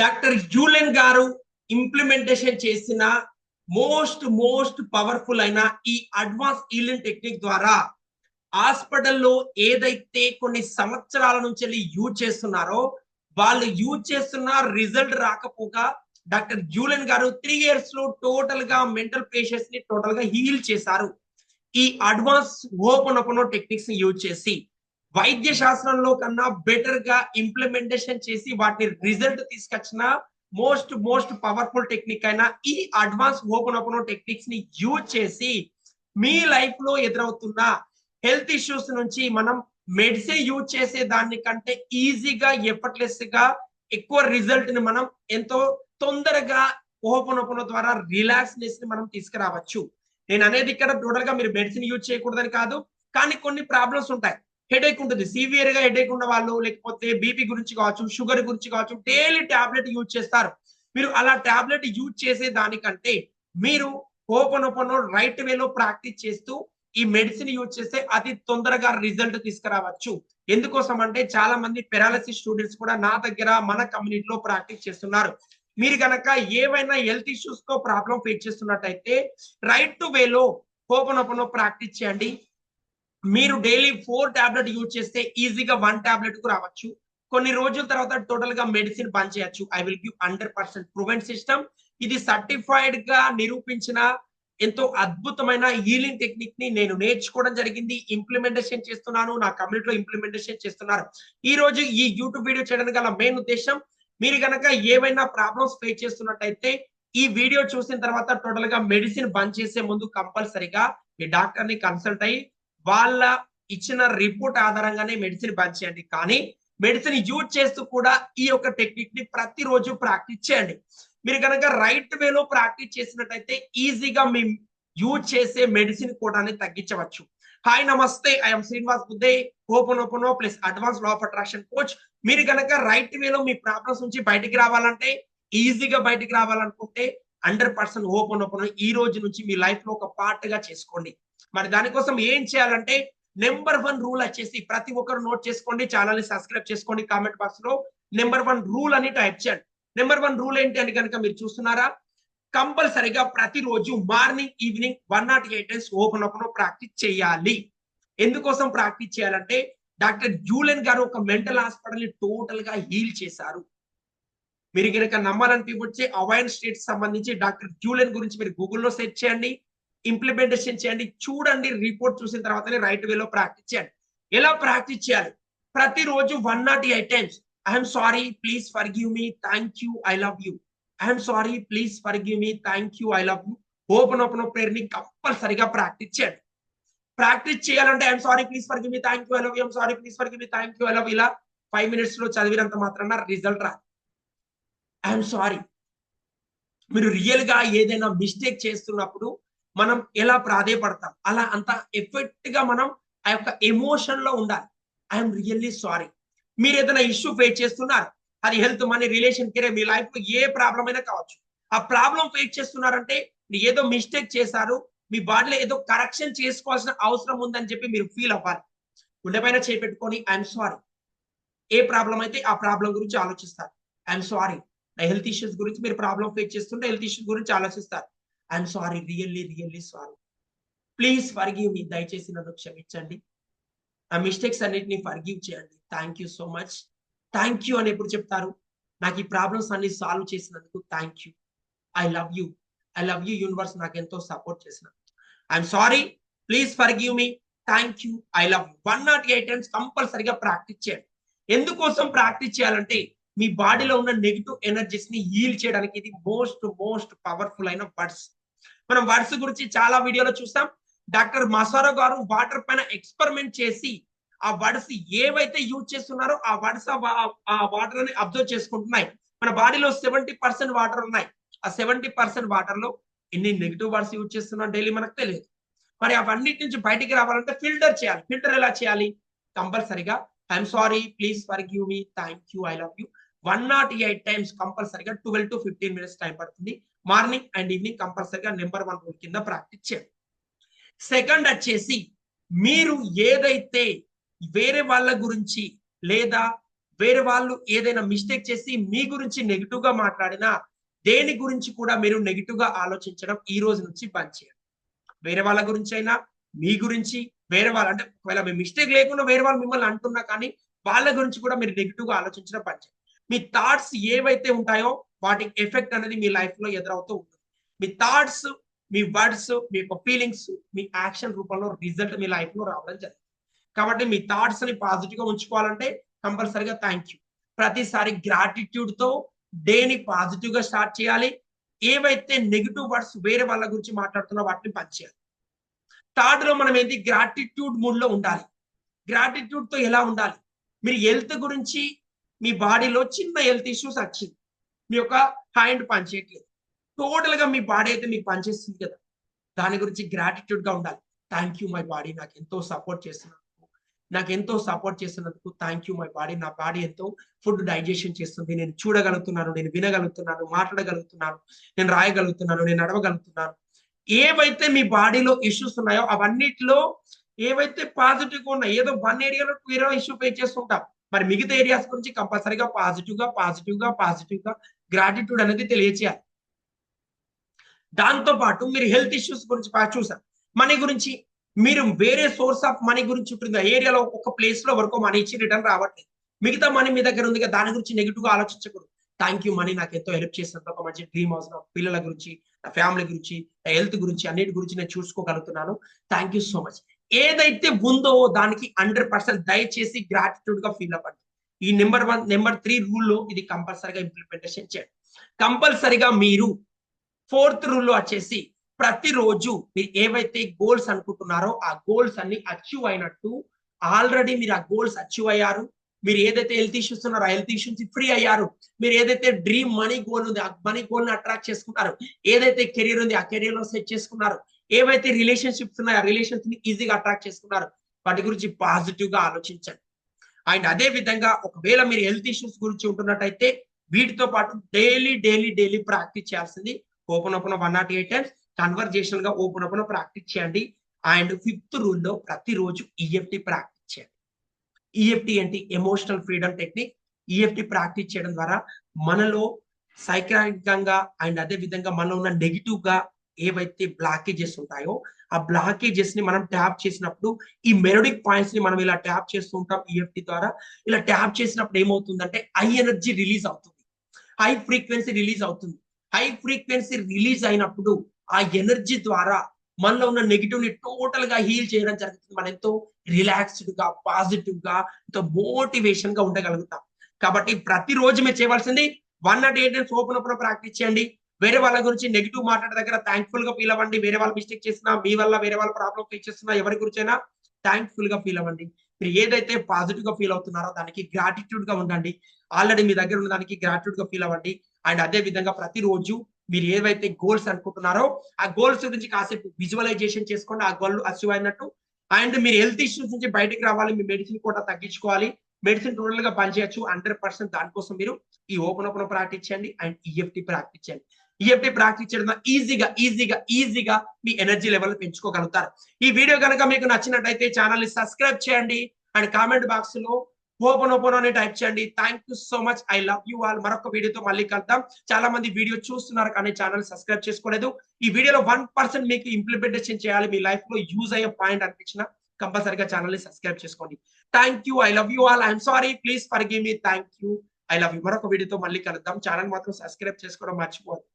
Doctor యూలెన్ గారు implementation చేసిన most most powerful అయిన ఈ అడ్వాన్స్ ఈలిన్ టెక్నిక్ ద్వారా హాస్పిటల్లో ఏదైతే కొన్ని సంవత్సరాల నుంచి యూజ్ చేస్తున్నారో వాళ్ళు యూజ్ చేస్తున్న రిజల్ట్ రాకపోగా డాక్టర్ జూలెన్ గారు త్రీ ఇయర్స్లో టోటల్గా మెంటల్ పేషెంట్స్ని టోటల్గా హీల్ చేశారు. ఈ అడ్వాన్స్ ఓపెన్ టెక్నిక్స్ని యూజ్ చేసి వైద్య శాస్త్రంలో కన్నా బెటర్గా ఇంప్లిమెంటేషన్ చేసి వాటిని రిజల్ట్ తీసుకొచ్చిన మోస్ట్ మోస్ట్ పవర్ఫుల్ టెక్నిక్ అయిన ఈ అడ్వాన్స్ ఓపెన్ ఓపెన్ టెక్నిక్స్ని యూజ్ చేసి మీ లైఫ్లో ఎదురవుతున్న హెల్త్ ఇష్యూస్ నుంచి మనం మెడిసిన్ యూజ్ చేసే దానికంటే ఈజీగా ఎఫర్ట్లెస్గా ఎక్కువ రిజల్ట్ని మనం ఎంతో తొందరగా ఓపెన్ ఓపెన్ ద్వారా రిలాక్స్నెస్ని మనం తీసుకురావచ్చు. నేను అనేది ఇక్కడ టోటల్గా మీరు మెడిసిన్ యూజ్ చేయకూడదని కాదు కానీ కొన్ని ప్రాబ్లమ్స్ ఉంటాయి. హెడేక్ ఉంటుంది. సివియర్గా హెడేక్ ఉన్న వాళ్ళు లేకపోతే బీపీ గురించి కావచ్చు షుగర్ గురించి కావచ్చు డైలీ టాబ్లెట్ యూజ్ చేస్తారు. మీరు అలా టాబ్లెట్ యూజ్ చేసే దానికంటే మీరు ఓపెన్ ఓపెన్ రైట్ వేలో ప్రాక్టీస్ చేస్తూ ఈ మెడిసిన్ యూజ్ చేస్తే అతి తొందరగా రిజల్ట్ తీసుకురావచ్చు. ఎందుకోసం అంటే చాలా మంది పెరాలసిస్ స్టూడెంట్స్ కూడా నా దగ్గర మన కమ్యూనిటీలో ప్రాక్టీస్ చేస్తున్నారు. మీరు కనుక ఏవైనా హెల్త్ ఇష్యూస్తో ప్రాబ్లం ఫేస్ చేస్తున్నట్టయితే రైట్ టు వేలో ఓపెన్ ఓపెన్ ప్రాక్టీస్ చేయండి. మీరు డైలీ ఫోర్ టాబ్లెట్ యూజ్ చేస్తే ఈజీగా వన్ టాబ్లెట్కు రావచ్చు. కొన్ని రోజుల తర్వాత టోటల్గా మెడిసిన్ బంద్ చేయొచ్చు I will give hundred percent proven system ఇది సర్టిఫైడ్గా నిరూపించిన ఎంతో అద్భుతమైన హీలింగ్ టెక్నిక్ని నేను నేర్చుకోవడం జరిగింది. ఇంప్లిమెంటేషన్ చేస్తున్నాను. నా కమ్యూనిటీలో ఇంప్లిమెంటేషన్ చేస్తున్నారు. ఈ రోజు ఈ యూట్యూబ్ వీడియో చేయడానికి గల మెయిన్ ఉద్దేశం మీరు కనుక ఏవైనా ప్రాబ్లమ్స్ ఫేస్ చేస్తున్నట్టయితే ఈ వీడియో చూసిన తర్వాత టోటల్గా మెడిసిన్ బంద్ చేసే ముందు కంపల్సరిగా మీ డాక్టర్ని కన్సల్ట్ అయ్యి వాళ్ళ ఇచ్చిన రిపోర్ట్ ఆధారంగానే మెడిసిన్ బంద్ చేయండి. కానీ మెడిసిన్ యూజ్ చేస్తూ కూడా ఈ యొక్క టెక్నిక్ని ప్రతిరోజు ప్రాక్టీస్ చేయండి. మీరు కనుక రైట్ వేలో ప్రాక్టీస్ చేసినట్టయితే ఈజీగా మీ యూజ్ చేసే మెడిసిన్ కూడా తగ్గించవచ్చు. హాయ్ నమస్తే I'm Srinivas Budde open open plus advance law of attraction coach మీరు కనుక రైట్ వేలో మీ ప్రాబ్లమ్స్ నుంచి బయటికి రావాలంటే ఈజీగా బయటికి రావాలనుకుంటే హండ్రెడ్ పర్సెంట్ ఓపెన్ ఓపెన్ ఈ రోజు నుంచి మీ లైఫ్లో ఒక పార్ట్గా చేసుకోండి. మరి దానికోసం ఏం చేయాలంటే నెంబర్ వన్ రూల్ వచ్చేసి ప్రతి ఒక్కరు నోట్ చేసుకోండి ఛానల్ని సబ్స్క్రైబ్ చేసుకోండి కామెంట్ బాక్స్లో నెంబర్ వన్ రూల్ అని టైప్ చేయండి. నెంబర్ వన్ రూల్ ఏంటి అని కనుక మీరు చూస్తున్నారా? కంపల్సరిగా ప్రతిరోజు morning evening one nought eight times open open practice చేయాలి. ఎందుకోసం ప్రాక్టీస్ చేయాలంటే డాక్టర్ జూలెన్ గారు ఒక మెంటల్ హాస్పిటల్ని టోటల్గా హీల్ చేశారు. మీరు కనుక నమ్మాలనిపించే అవైన్ స్టేట్ సంబంధించి డాక్టర్ జూలెన్ గురించి మీరు గూగుల్లో సెర్చ్ చేయండి. ఇంప్లిమెంటేషన్ చేయండి. చూడండి రిపోర్ట్ చూసిన తర్వాతనే రైట్ వేలో ప్రాక్టీస్ చేయండి. ఎలా ప్రాక్టీస్ చేయాలి? ప్రతిరోజు one nought eight times I'm sorry please forgive me thank you I love you I'm sorry please forgive me thank you I love you open open ప్రేయర్ని కంపల్సరిగా ప్రాక్టీస్ చేయండి. Practice చేయాలంటే I'm sorry please forgive me thank you I love you I'm sorry please forgive me thank you I love ఇలా five మినిట్స్లో చదివినంత మాత్రాన result రాదు. I'm sorry మీరు రియల్గా ఏదైనా మిస్టేక్ చేస్తున్నప్పుడు మనం ఎలా ప్రాధేయపడతాం? అలా అంత ఎఫెక్ట్గా మనం ఆ యొక్క ఎమోషన్లో ఉండాలి. ఐఎమ్ రియల్లీ సారీ మీరు ఏదైనా ఇష్యూ ఫేస్ చేస్తున్నారు? అది హెల్త్ మనీ రిలేషన్ కెరీర్ మీ లైఫ్లో ఏ ప్రాబ్లం అయినా కావచ్చు. ఆ ప్రాబ్లం ఫేస్ చేస్తున్నారంటే ఏదో మిస్టేక్ చేశారు మీ బాడీలో ఏదో కరెక్షన్ చేసుకోవాల్సిన అవసరం ఉందని చెప్పి మీరు ఫీల్ అవ్వాలి. గుండె పైన చేపెట్టుకొని ఐఎమ్ సారీ ఏ ప్రాబ్లం అయితే ఆ ప్రాబ్లం గురించి ఆలోచిస్తారు. ఐఎమ్ సారీ నా హెల్త్ ఇష్యూస్ గురించి మీరు ప్రాబ్లం ఫేస్ చేస్తుంటే హెల్త్ ఇష్యూస్ గురించి ఆలోచిస్తారు. I'm sorry really really sorry please forgive me దయచేసి నన్ను క్షమించండి. ఆ మిస్టేక్స్ అన్నిటిని ఫర్గివ్ చేయండి. Thank you so much thank you అని ఎప్పుడు చెప్తారు? నాకు ఈ ప్రాబ్లమ్స్ అన్ని సాల్వ్ చేసినందుకు thank you I love you I love you universe నాకు ఎంతో సపోర్ట్ చేసిన I'm sorry please forgive me thank you I love one nought eight times కంపల్సరిగా ప్రాక్టీస్ చేయండి. ఎందుకోసం ప్రాక్టీస్ చేయాలంటే మీ బాడీలో ఉన్న నెగిటివ్ ఎనర్జీస్ని హీల్ చేయడానికి ఇది మోస్ట్ మోస్ట్ పవర్ఫుల్ అయిన వర్డ్స్ మనం వర్డ్స్ గురించి చాలా వీడియోలో చూసాం. డాక్టర్ మసారో గారు వాటర్ పైన ఎక్స్పెరిమెంట్ చేసి ఆ వర్డ్స్ ఏవైతే యూజ్ చేస్తున్నారో ఆ వర్డ్స్ ఆ వాటర్ అని అబ్జర్వ్ చేసుకుంటున్నాయి. మన బాడీలో సెవెంటీ పర్సెంట్ వాటర్ ఉన్నాయి. ఆ సెవెంటీ పర్సెంట్ వాటర్లో ఎన్ని నెగిటివ్ వర్డ్స్ యూజ్ చేస్తున్నాం డైలీ మనకు తెలియదు. మరి అవన్నిటి నుంచి బయటికి రావాలంటే ఫిల్టర్ చేయాలి. ఫిల్టర్ ఎలా చేయాలి? కంపల్సరిగా I'm sorry please forgive me. Thank you I love you. One nought eight times కంపల్సరిగా twelve to fifteen minutes time పడుతుంది. మార్నింగ్ అండ్ ఈవినింగ్ కంపల్సరిగా నెంబర్ వన్ రూల్ కింద ప్రాక్టీస్ చేయండి సెకండ్ వచ్చేసి మీరు ఏదైతే వేరే వాళ్ళ గురించి లేదా వేరే వాళ్ళు ఏదైనా మిస్టేక్ చేసి మీ గురించి నెగిటివ్గా మాట్లాడినా దేని గురించి కూడా మీరు నెగిటివ్గా ఆలోచించడం ఈ రోజు నుంచి బంద్ చేయండి వేరే వాళ్ళ గురించి అయినా మీ గురించి వేరే వాళ్ళు అంటే ఒకవేళ మీ మిస్టేక్ లేకుండా వేరే వాళ్ళు మిమ్మల్ని అంటున్నా కానీ వాళ్ళ గురించి కూడా మీరు నెగిటివ్గా ఆలోచించడం బంద్ చేయండి మీ థాట్స్ ఏవైతే ఉంటాయో వాటి ఎఫెక్ట్ అనేది మీ లైఫ్లో ఎదురవుతూ ఉంటుంది. మీ థాట్స్ మీ వర్డ్స్ మీ యొక్క ఫీలింగ్స్ మీ యాక్షన్ రూపంలో రిజల్ట్ మీ లైఫ్లో రావడం జరుగుతుంది. కాబట్టి మీ థాట్స్ని పాజిటివ్గా ఉంచుకోవాలంటే కంపల్సరిగా థ్యాంక్ యూ ప్రతిసారి గ్రాటిట్యూడ్తో డేని పాజిటివ్గా స్టార్ట్ చేయాలి? ఏవైతే నెగిటివ్ వర్డ్స్ వేరే వాళ్ళ గురించి మాట్లాడుతున్నా వాటిని పంచేయాలి. థర్డ్లో మనం ఏంటి? గ్రాటిట్యూడ్ మూడ్లో ఉండాలి. గ్రాటిట్యూడ్తో ఎలా ఉండాలి? మీరు హెల్త్ గురించి మీ బాడీలో చిన్న హెల్త్ ఇష్యూస్ వచ్చింది. మీ యొక్క హ్యాండ్ పనిచేయట్లేదు. టోటల్గా మీ బాడీ అయితే మీకు పనిచేస్తుంది కదా. దాని గురించి గ్రాటిట్యూడ్గా ఉండాలి. థ్యాంక్ యూ మై బాడీ నాకు ఎంతో సపోర్ట్ చేస్తున్నందుకు నాకు ఎంతో సపోర్ట్ చేస్తున్నందుకు థ్యాంక్ యూ మై బాడీ నా బాడీ ఎంతో ఫుడ్ డైజెషన్ చేస్తుంది. నేను చూడగలుగుతున్నాను నేను వినగలుగుతున్నాను మాట్లాడగలుగుతున్నాను నేను రాయగలుగుతున్నాను నేను నడవగలుగుతున్నాను. ఏవైతే మీ బాడీలో ఇష్యూస్ ఉన్నాయో అవన్నిటిలో ఏవైతే పాజిటివ్ ఉన్నాయో ఏదో వన్ ఏరియాలో టూ ఏరియా ఇష్యూ ఫేస్ చేస్తుంటాం. మరి మిగతా ఏరియాస్ గురించి కంపల్సరీగా పాజిటివ్గా పాజిటివ్గా పాజిటివ్గా గ్రాటిట్యూడ్ అనేది తెలియచేయాలి. దాంతో పాటు మీరు హెల్త్ ఇష్యూస్ గురించి బాగా చూసారు మనీ గురించి మీరు వేరే సోర్స్ ఆఫ్ మనీ గురించి ఉంటుంది? ఏరియాలో ఒక ప్లేస్లో వరకు మనీ ఇచ్చి రిటర్న్ రావట్లేదు. మిగతా మనీ మీ దగ్గర ఉంది దాని గురించి నెగిటివ్గా ఆలోచించకూడదు. థ్యాంక్ యూ మనీ నాకు ఎంతో హెల్ప్ చేసినంత ఒక మంచి డ్రీమ్ హౌస్ నా పిల్లల గురించి నా ఫ్యామిలీ గురించి నా హెల్త్ గురించి అన్నిటి గురించి నేను చూసుకోగలుగుతున్నాను. థ్యాంక్ యూ సో మచ్ ఏదైతే ఉందో దానికి హండ్రెడ్ పర్సెంట్ దయచేసి గ్రాటిట్యూడ్గా ఫీల్ అవ్వండి. ఈ నెంబర్ వన్ నెంబర్ త్రీ రూల్లో ఇది కంపల్సరీగా ఇంప్లిమెంటేషన్ చేయండి. కంపల్సరీగా మీరు ఫోర్త్ రూల్లో వచ్చేసి ప్రతిరోజు మీరు ఏవైతే గోల్స్ అనుకుంటున్నారో ఆ గోల్స్ అన్ని అచీవ్ అయినట్టు ఆల్రెడీ మీరు ఆ గోల్స్ అచీవ్ అయ్యారు. మీరు ఏదైతే హెల్త్ ఇష్యూస్ ఉన్నారో ఆ హెల్త్ ఇష్యూస్ ఫ్రీ అయ్యారు. మీరు ఏదైతే డ్రీమ్ మనీ గోల్ ఉంది ఆ మనీ గోల్ని అట్రాక్ట్ చేసుకున్నారు ఏదైతే కెరీర్ ఉంది ఆ కెరీర్లో సెట్ చేసుకున్నారు. ఏవైతే రిలేషన్షిప్స్ ఉన్నాయో ఆ రిలేషన్స్ని ఈజీగా అట్రాక్ట్ చేసుకున్నారు. వాటి గురించి పాజిటివ్గా ఆలోచించండి. అండ్ అదే విధంగా ఒకవేళ మీరు హెల్త్ ఇష్యూస్ గురించి ఉంటున్నట్టయితే వీటితో పాటు డైలీ డైలీ డైలీ ప్రాక్టీస్ చేయాల్సింది. Open open one nought eight times కన్వర్జేషన్గా open open practice చేయండి. అండ్ ఫిఫ్త్ రూల్లో ప్రతిరోజు ఈఎఫ్టి ప్రాక్టీస్ ఈఎఫ్టి ఏంటి emotional freedom technique EFT practice చేయడం ద్వారా మనలో సైకారికంగా అండ్ అదే విధంగా మనలో ఉన్న నెగిటివ్గా ఏవైతే బ్లాకేజెస్ ఉంటాయో ఆ బ్లాకేజెస్ని మనం ట్యాప్ చేసినప్పుడు ఈ మెలోడిక్ పాయింట్స్ని మనం ఇలా ట్యాప్ చేస్తూ ఉంటాం ఈఎఫ్టి ద్వారా. ఇలా ట్యాప్ చేసినప్పుడు ఏమవుతుందంటే హై ఎనర్జీ రిలీజ్ అవుతుంది. హై ఫ్రీక్వెన్సీ రిలీజ్ అవుతుంది. హై ఫ్రీక్వెన్సీ రిలీజ్ అయినప్పుడు ఆ ఎనర్జీ ద్వారా మనలో ఉన్న నెగిటివ్ని టోటల్గా హీల్ చేయడం జరుగుతుంది. మనం ఎంతో రిలాక్స్డ్గా పాజిటివ్గా ఎంతో మోటివేషన్గా ఉండగలుగుతాం. కాబట్టి ప్రతిరోజు మీరు చేయవలసింది one nought eight days open open practice చేయండి. వేరే వాళ్ళ గురించి నెగిటివ్ మాట్లాడే దగ్గర థ్యాంక్ఫుల్గా ఫీల్ అవ్వండి. వేరే వాళ్ళు మిస్టేక్ చేసినా మీ వల్ల వేరే వాళ్ళ ప్రాబ్లం ఫేస్ చేస్తున్నా ఎవరి గురించైనా థ్యాంక్ఫుల్గా ఫీల్ అవ్వండి. మీరు ఏదైతే పాజిటివ్గా ఫీల్ అవుతున్నారో దానికి గ్రాటిట్యూడ్గా ఉండండి. ఆల్రెడీ మీ దగ్గర ఉన్న దానికి గ్రాటిట్యూడ్గా ఫీల్ అవ్వండి. అండ్ అదే విధంగా ప్రతిరోజు మీరు ఏవైతే గోల్స్ అనుకుంటున్నారో ఆ గోల్స్ గురించి కాసేపు విజువలైజేషన్ చేసుకోండి. ఆ గోల్ అసీవ్ అయినట్టు అండ్ మీరు హెల్త్ ఇష్యూస్ నుంచి బయటకు రావాలి. మీ మెడిసిన్ కూడా తగ్గించుకోవాలి. మెడిసిన్ టోటల్గా పనిచేయచ్చు. హండ్రెడ్ పర్సెంట్ దానికోసం మీరు ఈ ఓపెన్ ఓపెన్ ప్రాక్టీస్ చేయండి అండ్ ఈఎఫ్టి ప్రాక్టీస్ చేయండి ఈఎఫ్టి ప్రాక్టీస్ చేయడం ఈజీగా ఈజీగా ఈజీగా మీ ఎనర్జీ లెవెల్ పెంచుకోగలుగుతారు. ఈ వీడియో కనుక మీకు నచ్చినట్టయితే ఛానల్ని సబ్స్క్రైబ్ చేయండి. అండ్ కామెంట్ బాక్స్లో ఓపెన్ అని టైప్ చేయండి. Thank you so much I love you all మరొక వీడియోతో మళ్ళీ కలుద్దాం. చాలా మంది వీడియో చూస్తున్నారు కానీ ఛానల్ సబ్స్క్రైబ్ చేసుకోలేదు. ఈ వీడియోలో వన్ పర్సెంట్ మీకు ఇంప్లిమెంటేషన్ చేయాలి. మీ లైఫ్లో యూజ్ అయ్యే పాయింట్ అనిపించిన కంపల్సరీగా ఛానల్ని సబ్స్క్రైబ్ చేసుకోండి. Thank you I love you all I'm sorry please forgive me thank you I love you మరొక వీడియోతో మళ్ళీ కలుద్దాం. ఛానల్ మాత్రం సబ్స్క్రైబ్ చేసుకోవడం మర్చిపోదు